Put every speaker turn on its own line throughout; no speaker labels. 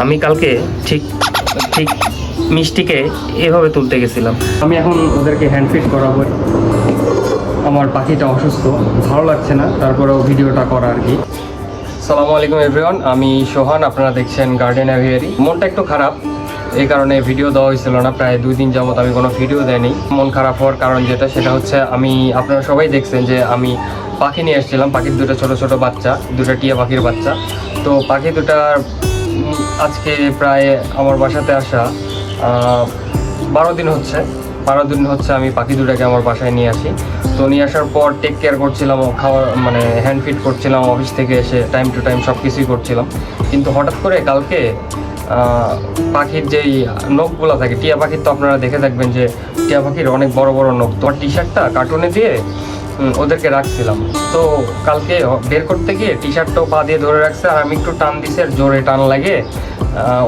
আমি কালকে ঠিক ঠিক মিষ্টিকে এভাবে তুলতে গেছিলাম। আমি এখন ওদেরকে হ্যান্ড ফিট করাবো। আমার পাখিটা অসুস্থ, ভালো লাগছে না, তারপরেও ভিডিওটা করা আর কি। সালামু আলাইকুম এভরিওয়ান আমি সোহান, আপনারা দেখছেন গার্ডেন অ্যাভিয়ারি মনটা একটু খারাপ, এই কারণে ভিডিও দেওয়া হয়েছিল না, প্রায় দুই দিন যাবত আমি কোনো ভিডিও দেয়নি। মন খারাপ হওয়ার কারণ যেটা, সেটা হচ্ছে আমি, আপনারা সবাই দেখছেন যে আমি পাখি নিয়ে এসেছিলাম, পাখির দুটো ছোট ছোট বাচ্চা, দুটো টিয়া পাখির বাচ্চা। তো পাখি দুটার আজকে প্রায় আমার বাসাতে আসা বারো দিন হচ্ছে। বারো দিন হচ্ছে আমি পাখি দুটাকে আমার বাসায় নিয়ে আসি। তো নিয়ে আসার পর টেক কেয়ার করছিলাম, খাওয়া মানে হ্যান্ড ফিট করছিলাম অফিস থেকে এসে টাইম টু টাইম সব কিছুই করছিলাম। কিন্তু হঠাৎ করে কালকে পাখির যেই নখগুলো থাকে, টিয়া পাখির তো আপনারা দেখে থাকবেন যে টিয়া পাখির অনেক বড় বড় নখ। তোমার টি শার্টটা কার্টুনে দিয়ে ওদেরকে রাখছিলাম। তো কালকে বের করতে গিয়ে টি শার্টটাও পা দিয়ে ধরে রাখছে আর আমি একটু টান দিছি আর জোরে টান লাগে।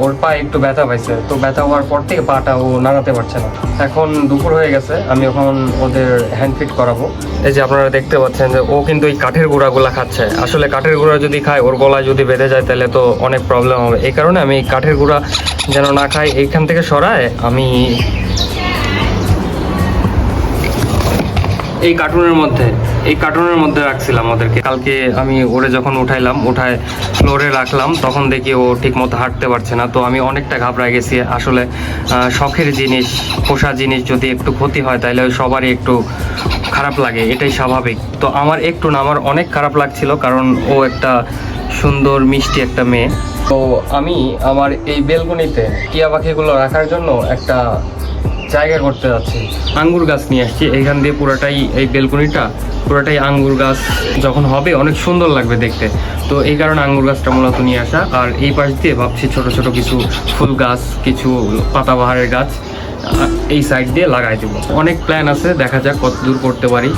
ওর পায়ে একটু ব্যথা পাইছে। তো ব্যথা হওয়ার পর থেকে পাটা ও নাড়াতে পারছে না। এখন দুপুর হয়ে গেছে, আমি এখন ওদের হ্যান্ড ফিট করাবো। এই যে আপনারা দেখতে পাচ্ছেন যে ও কিন্তু এই কাঠের গুঁড়াগুলো খাচ্ছে। আসলে কাঠের গুঁড়া যদি খায়, ওর গলায় যদি বেঁধে যায়, তাহলে তো অনেক প্রবলেম হবে। এই কারণে আমি কাঠের গুঁড়া যেন না খাই, এইখান থেকে সরায় আমি এই কার্টুনের মধ্যে, এই কার্টুনের মধ্যে রাখছিলাম ওদেরকে। কালকে আমি ওরে যখন উঠাইলাম, উঠায় ফ্লোরে রাখলাম, তখন দেখি ও ঠিক মতো হাঁটতে পারছে না। তো আমি অনেকটা ঘাবড়ায় গেছি। আসলে শখের জিনিস, পোষা জিনিস যদি একটু ক্ষতি হয় তাহলে ওই সবারই একটু খারাপ লাগে। এটাই স্বাভাবিক। তো আমার একটু না, আমার অনেক খারাপ লাগছিল, কারণ ও একটা সুন্দর, মিষ্টি একটা মেয়ে। তো আমি আমার এই বেলকনিতে টিয়া পাখিগুলো রাখার জন্য একটা জায়গা করতে যাচ্ছি। আঙ্গুর গাছ নিয়ে আসছি। এইখান দিয়ে পুরোটাই এই বেলকনিটা, পুরোটাই আঙ্গুর গাছ যখন হবে, অনেক সুন্দর লাগবে দেখতে। তো এই কারণে আঙ্গুর গাছটা মূলত নিয়ে আসা। আর এই পাশ দিয়ে ভাবছি ছোট ছোট কিছু ফুল গাছ, কিছু পাতাবাহারের গাছ এই সাইড দিয়ে লাগাই দেবো। অনেক প্ল্যান আছে, দেখা যাক কত দূর করতে পারি।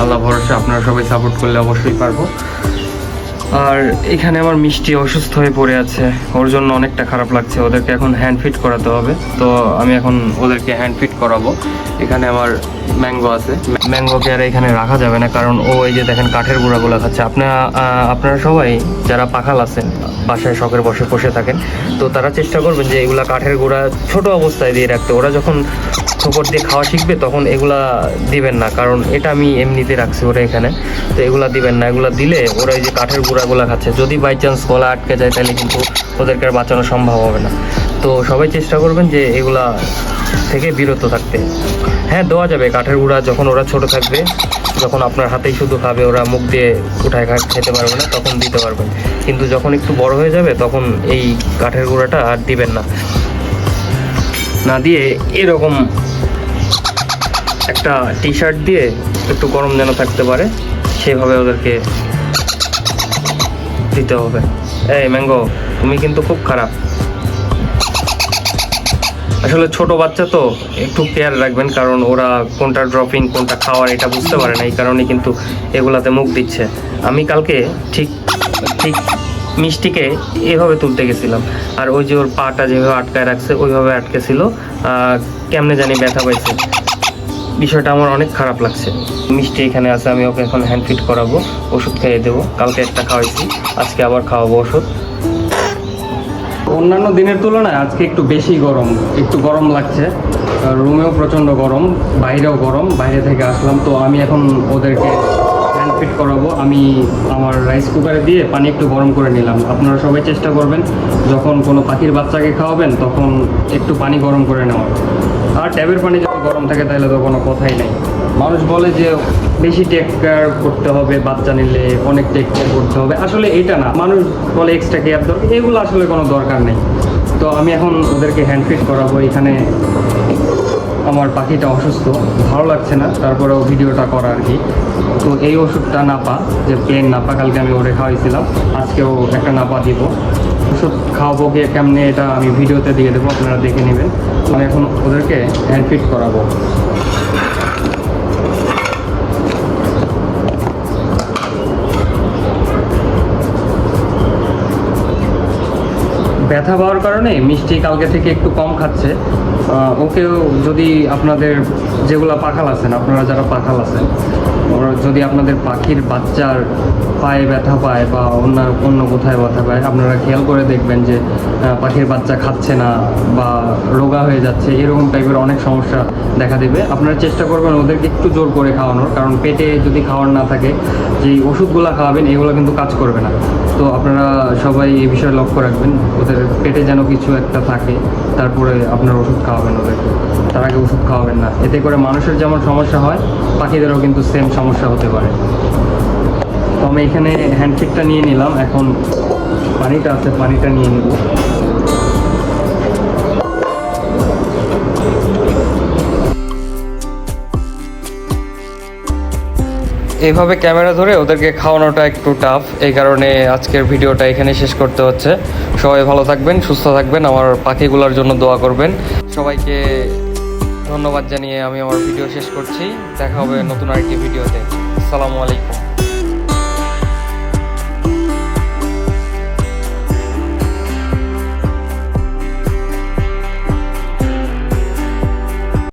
আল্লাহ ভরসা, আপনারা সবাই সাপোর্ট করলে অবশ্যই পারব। আর এখানে আমার মিষ্টি অসুস্থ হয়ে পড়ে আছে। ওর জন্য অনেকটা খারাপ লাগছে। ওদেরকে এখন হ্যান্ড ফিট করাতে হবে। তো আমি এখন ওদেরকে হ্যান্ড ফিট করাবো। এখানে আমার ম্যাঙ্গো আছে। ম্যাঙ্গোকে আর এখানে রাখা যাবে না, কারণ ও এই যে দেখেন কাঠের গুঁড়াগুলো খাচ্ছে। আপনারা আপনারা সবাই যারা পাখাল আছেন, বাসায় শখের বসে বসে থাকেন, তো তারা চেষ্টা করবেন যে এগুলা কাঠের গুঁড়া ছোট অবস্থায় দিয়ে রাখতে। ওরা যখন ঠোকর দিয়ে খাওয়া শিখবে, তখন এগুলা দিবেন না। কারণ এটা আমি এমনিতে রাখছি ওরা এখানে। তো এগুলা দিবেন না। এগুলা দিলে ওরা এই যে কাঠের গুঁড়াগুলো খাচ্ছে, যদি বাই চান্স গলা আটকে যায়, তাহলে কিন্তু ওদেরকে আর বাঁচানো সম্ভব হবে না। তো সবাই চেষ্টা করবেন যে এগুলা থেকে বিরত থাকতে। হ্যাঁ দেওয়া যাবে কাঠের গুঁড়া যখন ওরা ছোট থাকবে, যখন আপনার হাতেই শুধু খাবে, ওরা মুখ দিয়ে উঠায় খেতে পারবে না, তখন দিতে পারবেন। কিন্তু যখন একটু বড় হয়ে যাবে, তখন এই কাঠের গুঁড়াটা আর দিবেন না। না দিয়ে এরকম একটা টি শার্ট দিয়ে একটু গরম যেন থাকতে পারে সেভাবে ওদেরকে দিতে হবে। এই ম্যাঙ্গো, তুমি কিন্তু খুব খারাপ। আসলে ছোট বাচ্চা তো, একটু কেয়ার রাখবেন, কারণ ওরা কোনটা ড্রপিং কোনটা খাওয়ার, এটা বুঝতে পারে না, এই কারণে কিন্তু এগুলাতে মুখ দিচ্ছে। আমি কালকে ঠিক ঠিক মিষ্টিকে এভাবে তুলতে গেছিলাম। আর ওই যে ওর পাটা যেভাবে আটকায় রাখছে, ওইভাবে আটকে ছিল কেমনে জানি ব্যথা পাইছে। বিষয়টা আমার অনেক খারাপ লাগছে। মিষ্টি এখানে আছে, আমি ওকে এখন হ্যান্ড ফিট করাবো, ওষুধ খাইয়ে দেবো। কালকে একটা খাওয়াইছি, আজকে আবার খাওয়াবো ওষুধ। অন্যান্য দিনের তুলনায় আজকে একটু বেশি গরম, একটু গরম লাগছে। রুমেও প্রচণ্ড গরম, বাইরেও গরম, বাইরে থেকে আসলাম তো আমি এখন ওদেরকে হ্যান্ড ফিট করাবো। আমি আমার রাইস কুকারে দিয়ে পানি একটু গরম করে নিলাম। আপনারা সবাই চেষ্টা করবেন, যখন কোনো পাখির বাচ্চাকে খাওয়াবেন, তখন একটু পানি গরম করে নেওয়ার। আর ট্যাবের পানি যদি গরম থাকে তাহলে তো কোনো কথাই নেই। মানুষ বলে যে বেশি টেক কেয়ার করতে হবে, বাচ্চা নিলে অনেক টেক কেয়ার করতে হবে। আসলে এটা না, মানুষ বলে এক্সট্রা কেয়ার দরকার এগুলো আসলে কোনো দরকার নেই। তো আমি এখন ওদেরকে হ্যান্ড ফিট করাবো, এখানে আমার পাখিটা অসুস্থ, ভালো লাগছে না, তারপরেও ভিডিওটা করা আর কি। তো এই ওষুধটা নাপা, যে প্লেন নাপা, কালকে আমি ওরে খাওয়াইছিলাম, আজকেও একটা নাপা দিব। ওষুধ খাওয়াবো গিয়ে কেমনে এটা আমি ভিডিওতে দিয়ে দেবো, আপনারা দেখে নেবেন। আমি এখন ওদেরকে হ্যান্ড ফিট করাবো। ব্যথা পাওয়ার কারণে মিষ্টি কালকে থেকে একটু কম খাচ্ছে। ওকেও যদি আপনাদের যেগুলো পাখাল আছেন, আপনারা যারা পাখাল আছেন যদি আপনাদের পাখির বাচ্চার পায়ে ব্যথা পায় বা অন্য অন্য কোথায় ব্যথা পায়, আপনারা খেয়াল করে দেখবেন যে পাখির বাচ্চা খাচ্ছে না বা রোগা হয়ে যাচ্ছে, এরকম টাইপের অনেক সমস্যা দেখা দেবে। আপনারা চেষ্টা করবেন ওদেরকে একটু জোর করে খাওয়ানোর, কারণ পেটে যদি খাওয়ার না থাকে, যে ওষুধগুলো খাওয়াবেন, এগুলো কিন্তু কাজ করবে না। তো আপনারা সবাই এই বিষয়ে লক্ষ্য রাখবেন, ওদের পেটে যেন কিছু একটা থাকে। তারপরে আপনার ওষুধ খাওয়াবেন ওদেরকে তার আগে ওষুধ খাওয়াবেন না। এতে করে মানুষের যেমন সমস্যা হয়, পাখিদেরও কিন্তু সেম সমস্যা হতে পারে। তো আমি এখানে হ্যান্ডশেকটা নিয়ে নিলাম। এখন পানিটা আছে, পানিটা নিয়ে নিব। এইভাবে ক্যামেরা ধরে ওদেরকে খাওয়ানোটা একটু টাফ এই কারণে আজকের ভিডিওটা এখানে শেষ করতে হচ্ছে। সবাই ভালো থাকবেন, সুস্থ থাকবেন, আমার পাখিগুলোর জন্য দোয়া করবেন। সবাইকে ধন্যবাদ জানিয়ে আমি আমার ভিডিও শেষ করছি। দেখা হবে নতুন আরেকটি ভিডিওতে। আসসালামু আলাইকুম।